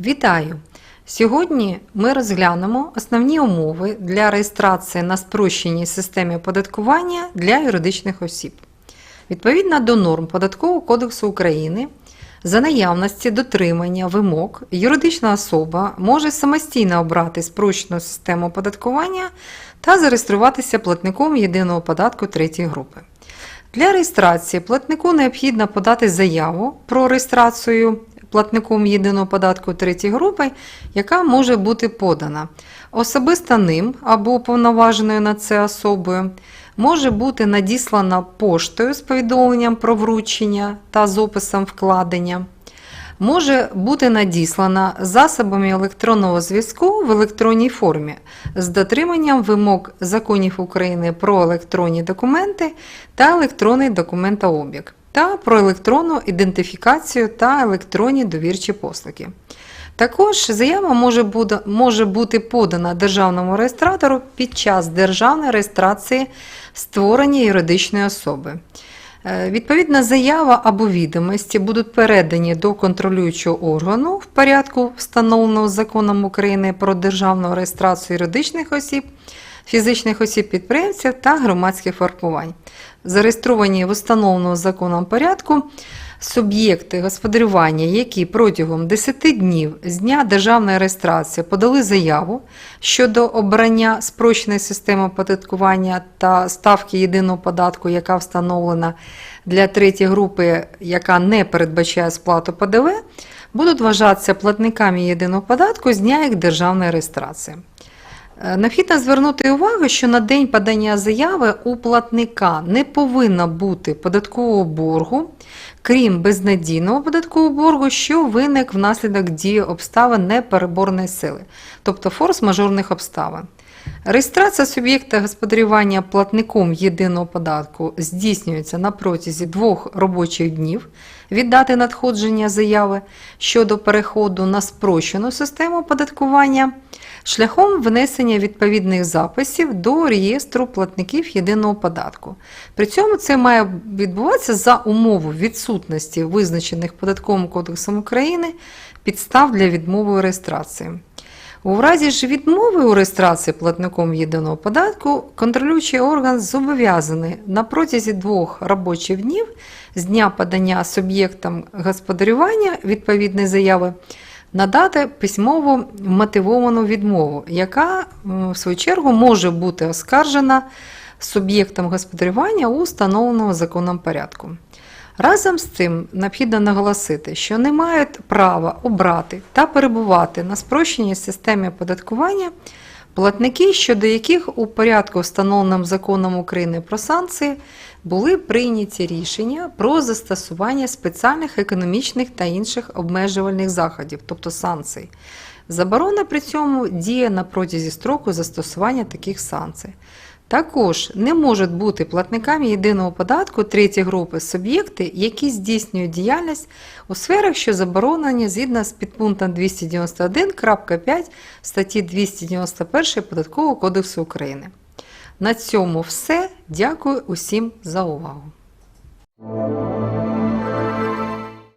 Вітаю! Сьогодні ми розглянемо основні умови для реєстрації на спрощеній системі оподаткування для юридичних осіб. Відповідно до норм Податкового кодексу України, за наявності дотримання вимог, юридична особа може самостійно обрати спрощену систему оподаткування та зареєструватися платником єдиного податку третьої групи. Для реєстрації платнику необхідно подати заяву про реєстрацію платником єдиного податку третьої групи, яка може бути подана особисто ним або повноваженою на це особою, може бути надіслана поштою з повідомленням про вручення та з описом вкладення. Може бути надіслана засобами електронного зв'язку в електронній формі з дотриманням вимог законів України про електронні документи та електронний документообіг та про електронну ідентифікацію та електронні довірчі послуги. Також заява може бути, може бути подана державному реєстратору під час державної реєстрації створення юридичної особи. Е, Відповідна заява або відомості будуть передані до контролюючого органу в порядку, встановленого законом України про державну реєстрацію юридичних осіб, фізичних осіб-підприємців та громадських формувань. Зареєстровані в установленому законом порядку суб'єкти господарювання, які протягом 10 днів з дня державної реєстрації подали заяву щодо обрання спрощеної системи оподаткування та ставки єдиного податку, яка встановлена для третьої групи, яка не передбачає сплату ПДВ, будуть вважатися платниками єдиного податку з дня їх державної реєстрації. Е, Необхідно звернути увагу, що на день подання заяви у платника не повинно бути податкового боргу, крім безнадійного податкового боргу, що виник внаслідок дії обставин непереборної сили, тобто форс-мажорних обставин. Реєстрація суб'єкта господарювання платником єдиного податку здійснюється на протязі двох робочих днів від дати надходження заяви щодо переходу на спрощену систему оподаткування шляхом внесення відповідних записів до реєстру платників єдиного податку. При цьому це має відбуватися за умови відсутності визначених Податковим кодексом України підстав для відмови у реєстрації. У разі ж відмови у реєстрації платником єдиного податку, контролюючий орган зобов'язаний на протязі двох робочих днів з дня подання суб'єктам господарювання відповідної заяви надати письмово мотивовану відмову, яка, в свою чергу, може бути оскаржена суб'єктом господарювання у встановленому законом порядку. Разом з цим необхідно наголосити, що не мають права обрати та перебувати на спрощеній системі оподаткування платники, щодо яких у порядку, встановленому законом України про санкції, були прийняті рішення про застосування спеціальних економічних та інших обмежувальних заходів, тобто санкцій. Заборона при цьому діє на протязі строку застосування таких санкцій. Також не можуть бути платниками єдиного податку третій групи суб'єкти, які здійснюють діяльність у сферах, що заборонені згідно з підпунктом 291.5 статті 291 Податкового кодексу України. На цьому все. Дякую усім за увагу.